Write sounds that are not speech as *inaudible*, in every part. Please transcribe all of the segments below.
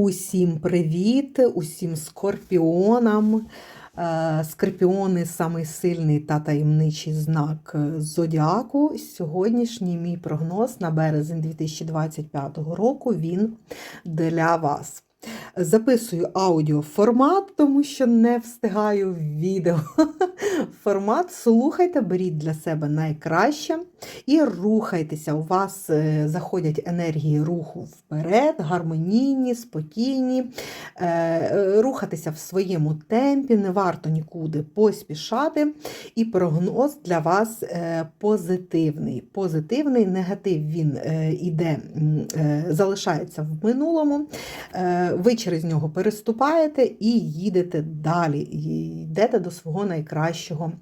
Усім привіт, усім скорпіонам. Е, Скорпіони самий сильний та таємничий знак е, зодіаку. Сьогоднішній мій прогноз на березень 2025 року він для вас. Записую аудіоформат, тому що не встигаю відео. *laughs* Формат слухайте, беріть для себе найкраще і рухайтеся. У вас е, заходять енергії руху вперед, гармонійні, спокійні. Е, е, Рухатися в своєму темпі, не варто нікуди поспішати. І прогноз для вас позитивний. Позитивний негатив він іде, залишається в минулому. Ви через нього переступаєте і їдете далі. і Йдете до свого найкращого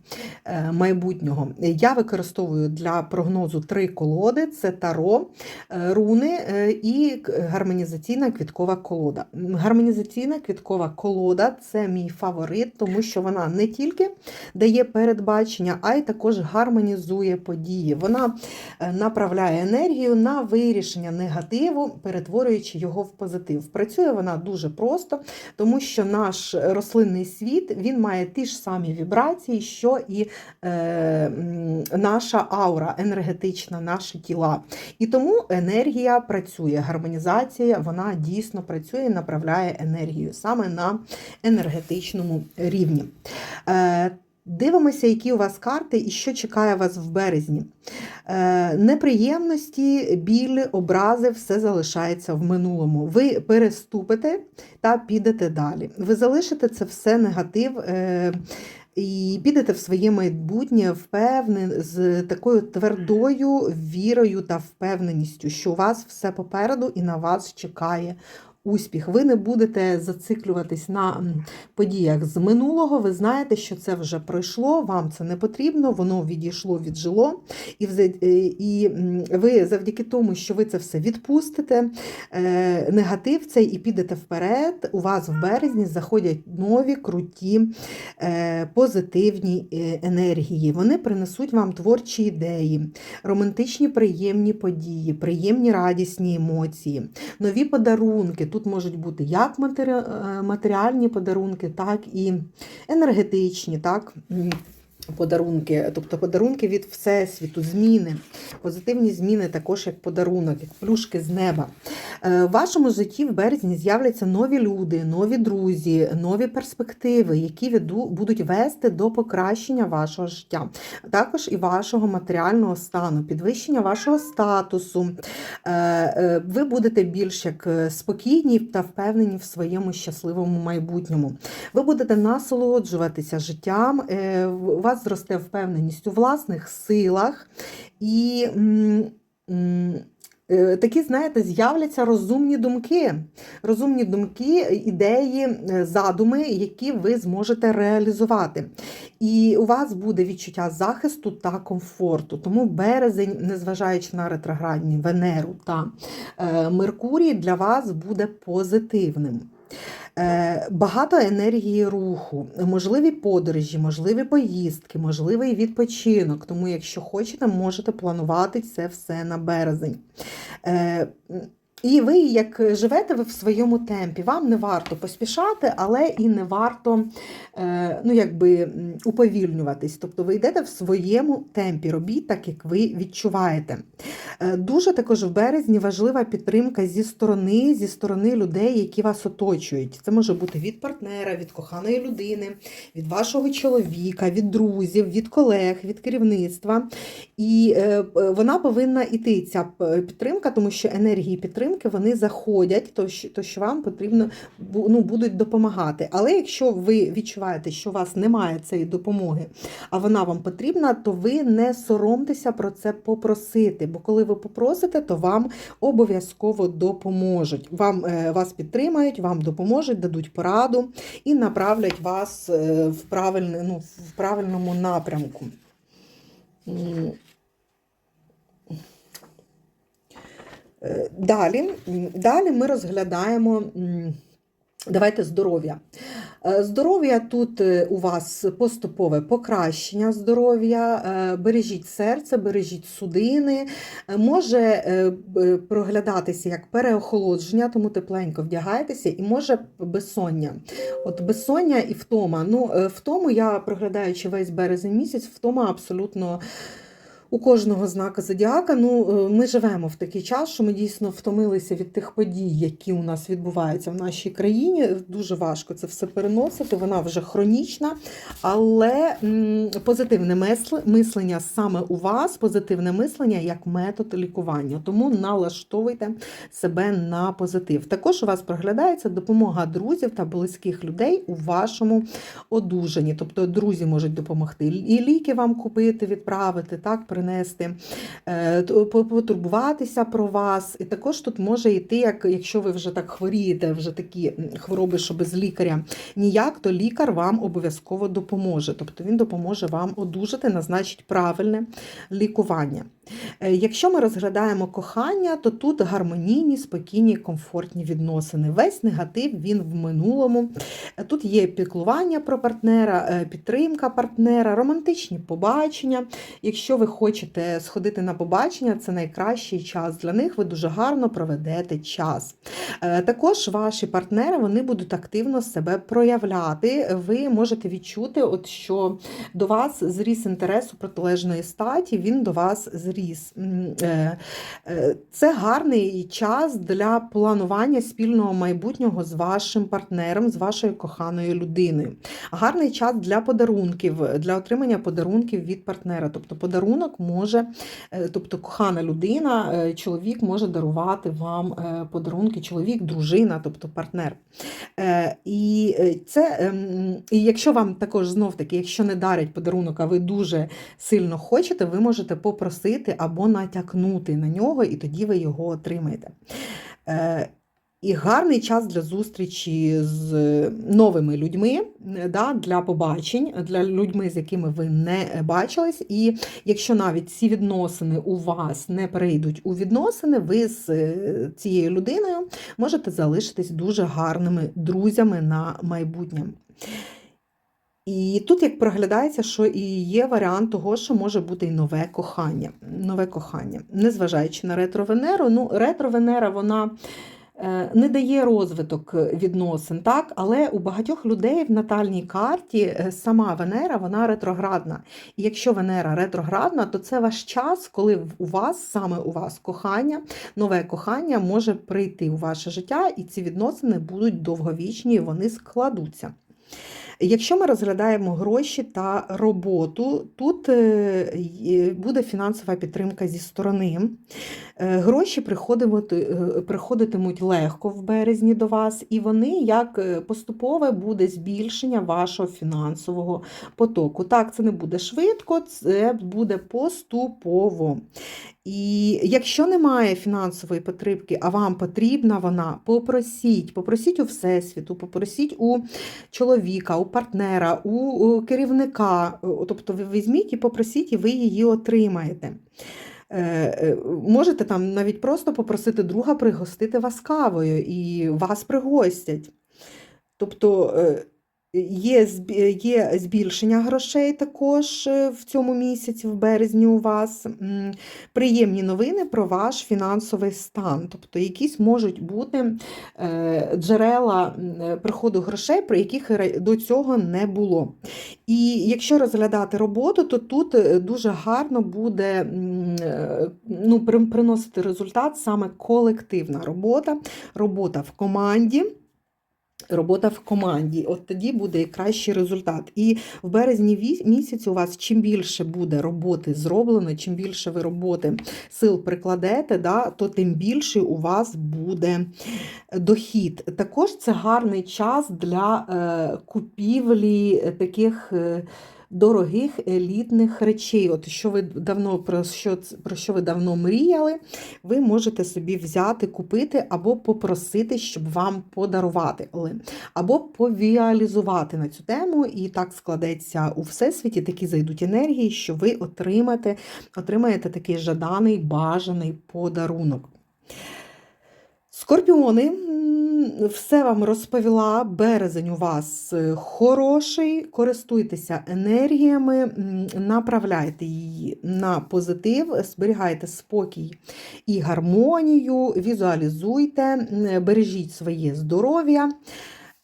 е, майбутнього. Я використовую для прогнозу три колоди: це таро, е, руни е, і гармонізаційна квіткова колода. Гармонізаційна квіткова колода це мій фаворит, тому що вона не тільки дає передбачення, а й також гармонізує події. Вона направляє енергію на вирішення негативу, перетворюючи його в позитив. Працює вона дуже просто, тому що наш рослинний світ він має ті ж самі вібрації, що і е, наша аура енергетична, наші тіла. І тому енергія працює. Гармонізація вона дійсно працює і направляє енергію саме на енергетичному рівні. Е, Дивимося, які у вас карти і що чекає вас в березні. Е, неприємності, біль, образи, все залишається в минулому. Ви переступите та підете далі. Ви залишите це все негатив. Е, і підете в своє майбутнє впевнен з такою твердою вірою та впевненістю, що у вас все попереду і на вас чекає успіх. Ви не будете зациклюватись на подіях з минулого. Ви знаєте, що це вже пройшло, вам це не потрібно, воно відійшло, віджило. І, е, ви завдяки тому, що ви це все відпустите, е, негатив цей і підете вперед. У вас в березні заходять нові круті е, позитивні енергії. Вони принесуть вам творчі ідеї, романтичні приємні події, приємні радісні емоції, нові подарунки. Тут можуть бути як е, матеріальні подарунки, так і енергетичні. так. Подарунки, тобто подарунки від Всесвіту, зміни, позитивні зміни також як подарунок, як плюшки з неба. Е, В вашому житті в березні з'являться нові люди, нові друзі, нові перспективи, які будуть вести до покращення вашого життя, також і вашого матеріального стану, підвищення вашого статусу. Е, е, Ви будете більш як спокійні та впевнені в своєму щасливому майбутньому. Ви будете насолоджуватися життям, у вас зросте впевненість у власних силах і. е, Такі, знаєте, з'являться розумні думки, розумні думки, ідеї, е, задуми, які ви зможете реалізувати. І у вас буде відчуття захисту та комфорту. Тому березень, незважаючи на ретроградні Венеру та е, Меркурій, для вас буде позитивним. Е, Багато енергії руху, можливі подорожі, можливі поїздки, можливий відпочинок. Тому, якщо хочете, можете планувати це все на березень. І ви, як живете ви в своєму темпі, вам не варто поспішати, але і не варто е, ну, якби, уповільнюватись. Тобто ви йдете в своєму темпі, робіть так, як ви відчуваєте. Е, Дуже також в березні важлива підтримка зі сторони, зі сторони людей, які вас оточують. Це може бути від партнера, від коханої людини, від вашого чоловіка, від друзів, від колег, від керівництва. І е, вона повинна йти, ця підтримка, тому що енергії підтримки вони заходять, то, що вам потрібно ну, будуть допомагати. Але якщо ви відчуваєте, що у вас немає цієї допомоги, а вона вам потрібна, то ви не соромтеся про це попросити. Бо коли ви попросите, то вам обов'язково допоможуть. Вам, е, вас підтримають, вам допоможуть, дадуть пораду і направлять вас е, в, правильне, ну, в правильному напрямку. М. Е, Далі, далі ми розглядаємо Давайте здоров'я. Е, Здоров'я тут е, у вас поступове покращення здоров'я, е, бережіть серце, бережіть судини. Може проглядатися як переохолодження, тому тепленько вдягайтеся, і може безсоння. От безсоння і втома. Ну, втому я, проглядаючи весь березень місяць, втома абсолютно. У кожного знака зодіака, ну е, ми живемо в такий час, що ми дійсно втомилися від тих подій, які у нас відбуваються в нашій країні. Дуже важко це все переносити. Вона вже хронічна, але позитивне мислення саме у вас, позитивне мислення як метод лікування. Тому налаштовуйте себе на позитив. Також у вас проглядається допомога друзів та близьких людей у вашому одужанні. Тобто друзі можуть допомогти і ліки вам купити, відправити, так, принести, е, потурбуватися про вас. І також тут може йти, як якщо ви вже так хворієте, вже такі хвороби, що без лікаря ніяк, то лікар вам обов'язково допоможе. Тобто він допоможе вам одужати, назначить правильне лікування. Е, Якщо ми розглядаємо кохання, то тут гармонійні, спокійні, комфортні відносини. Весь негатив він в минулому. Е, Тут є піклування про партнера, е, підтримка партнера, романтичні побачення. Якщо ви хочете сходити на побачення, це найкращий час для них. Ви дуже гарно проведете час. Також ваші партнери вони будуть активно себе проявляти. Ви можете відчути, от що до вас зріс інтерес у протилежної статі, він до вас зріс. М, е, е, Це гарний час для планування спільного майбутнього з вашим партнером, з вашою коханою людиною. Гарний час для подарунків, для отримання подарунків від партнера. Тобто подарунок може, е, тобто кохана людина, чоловік може дарувати вам подарунки, чоловік, дружина, тобто партнер. І це, ем, і якщо вам також знов таки, якщо не дарять подарунок, а ви дуже сильно хочете, ви можете попросити або натякнути на нього, і тоді ви його отримаєте. Е, І гарний час для зустрічі з новими людьми, да, для побачень, для людьми, з якими ви не бачились. І якщо навіть ці відносини у вас не перейдуть у відносини, ви з е, цією людиною можете залишитись дуже гарними друзями на майбутнє. І тут як проглядається, що і є варіант того, що може бути і нове кохання. Нове кохання. Незважаючи на ретро-Венеру, ну, ретро-Венера, вона е, не дає розвиток відносин, так? але у багатьох людей в натальній карті е, сама Венера вона ретроградна. І якщо Венера ретроградна, то це ваш час, коли у вас, саме у вас кохання, нове кохання може прийти у ваше життя, і ці відносини будуть довговічні, і вони складуться. Якщо ми розглядаємо гроші та роботу, тут е, буде фінансова підтримка зі сторони. Е, Гроші приходитимуть, е, легко в березні до вас, і вони як поступове буде збільшення вашого фінансового потоку. Так, це не буде швидко, це буде поступово. І якщо немає фінансової підтримки, а вам потрібна вона, попросіть, попросіть у Всесвіту, попросіть у чоловіка, у партнера, у керівника. Тобто ви візьміть і попросіть, і ви її отримаєте. Е, е, Можете там навіть просто попросити друга пригостити вас кавою, і вас пригостять. Тобто е, є, є збільшення грошей також е, в цьому місяці, в березні у вас. Приємні новини про ваш фінансовий стан. Тобто якісь можуть бути е, джерела е, приходу грошей, про яких до цього не було. І якщо розглядати роботу, то тут дуже гарно буде ну, приносити результат саме колективна робота, робота в команді. Робота в команді, от тоді буде кращий результат. І в березні місяць у вас чим більше буде роботи зроблено, чим більше ви роботи сил прикладете, да, то тим більше у вас буде дохід. Також це гарний час для е, купівлі е, таких. Дорогих елітних речей, от що ви давно про що про що ви давно мріяли, ви можете собі взяти, купити або попросити, щоб вам подарували, або повіалізувати на цю тему, і так складеться у всесвіті, такі зайдуть енергії, що ви отримаєте, отримаєте такий жаданий, бажаний подарунок. Скорпіони, все вам розповіла. Березень у вас е, хороший. Користуйтеся енергіями, направляйте її на позитив, зберігайте спокій і гармонію, візуалізуйте, бережіть своє здоров'я.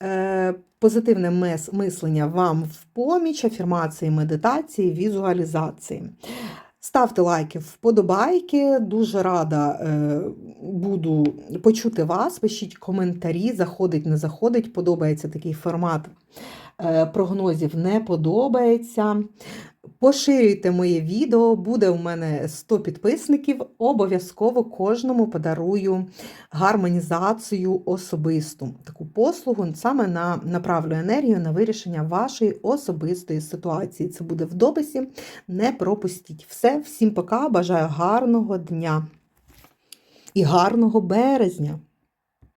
Е, Позитивне мислення вам в поміч, афірмації, медитації, візуалізації. Ставте лайки, вподобайки. Дуже рада е, буду почути вас. Пишіть коментарі, заходить, не заходить. Подобається такий формат е, прогнозів, не подобається. Поширюйте моє відео, буде у мене 100 підписників. Обов'язково кожному подарую гармонізацію особисту. Таку послугу саме на направлю енергію на вирішення вашої особистої ситуації. Це буде в дописі. Не пропустіть. Все, всім пока. Бажаю гарного дня і гарного березня.